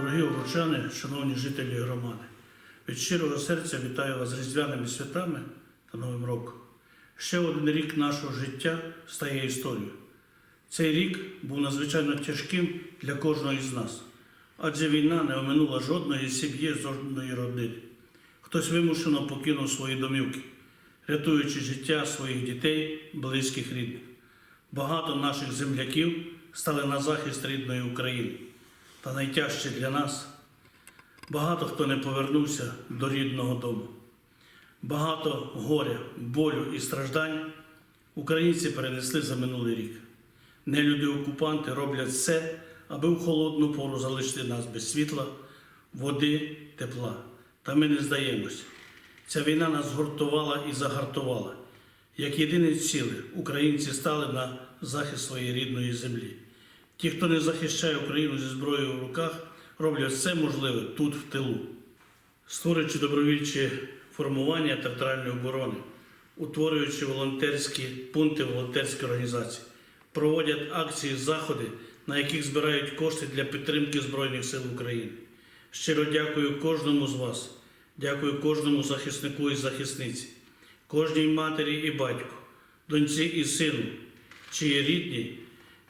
вручани, шановні жителі громади, від щирого серця вітаю вас з різдвяними святами та Новим роком. Ще один рік нашого життя стає історією. Цей рік був надзвичайно тяжким для кожного із нас, адже війна не оминула жодної сім'ї, жодної родини. Хтось вимушено покинув свої домівки, рятуючи життя своїх дітей, близьких рідних. Багато наших земляків стали на захист рідної України. Та найтяжче для нас багато хто не повернувся до рідного дому. Багато горя, болю і страждань українці перенесли за минулий рік. Нелюди-окупанти роблять все, аби в холодну пору залишити нас без світла, води, тепла. Та ми не здаємось. Ця війна нас згуртувала і загартувала. Як єдині ціли, українці стали на захист своєї рідної землі. Ті, хто не захищає Україну зі зброєю в руках, роблять все можливе тут, в тилу, створюючи добровільчі формування територіальної оборони, утворюючи волонтерські пункти волонтерської організації, проводять акції, заходи, на яких збирають кошти для підтримки Збройних сил України. Щиро дякую кожному з вас, дякую кожному захиснику і захисниці, кожній матері і батьку, доньці і сину, чиї рідні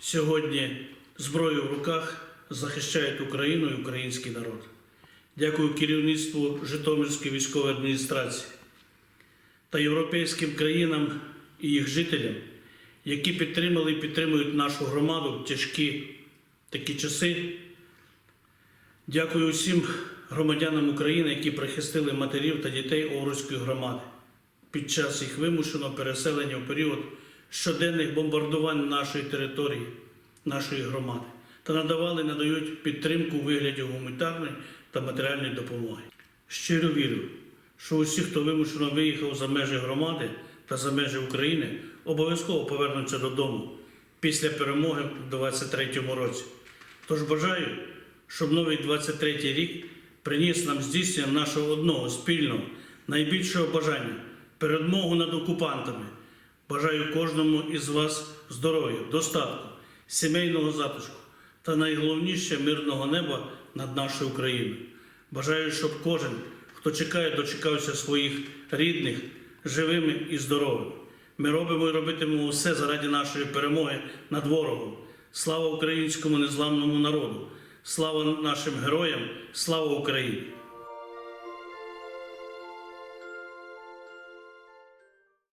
сьогодні зброю в руках захищають Україну і український народ. Дякую керівництву Житомирської військової адміністрації та європейським країнам і їх жителям, які підтримали і підтримують нашу громаду в тяжкі такі часи. Дякую усім громадянам України, які прихистили матерів та дітей Овруцької громади під час їх вимушеного переселення в період щоденних бомбардувань нашої території, нашої громади та надавали, надають підтримку у вигляді гуманітарної та матеріальної допомоги. Щиро вірю, що усі, хто вимушено виїхав за межі громади та за межі України, обов'язково повернуться додому після перемоги в 2023 році. Тож бажаю, щоб новий 23-й рік приніс нам здійснення нашого одного спільного, найбільшого бажання перемогу над окупантами. Бажаю кожному із вас здоров'я, достатку, сімейного затишку та найголовніше мирного неба над нашою Україною. Бажаю, щоб кожен, хто чекає, дочекався своїх рідних, живими і здоровими. Ми робимо і робитимемо все заради нашої перемоги над ворогом. Слава українському незламному народу! Слава нашим героям! Слава Україні!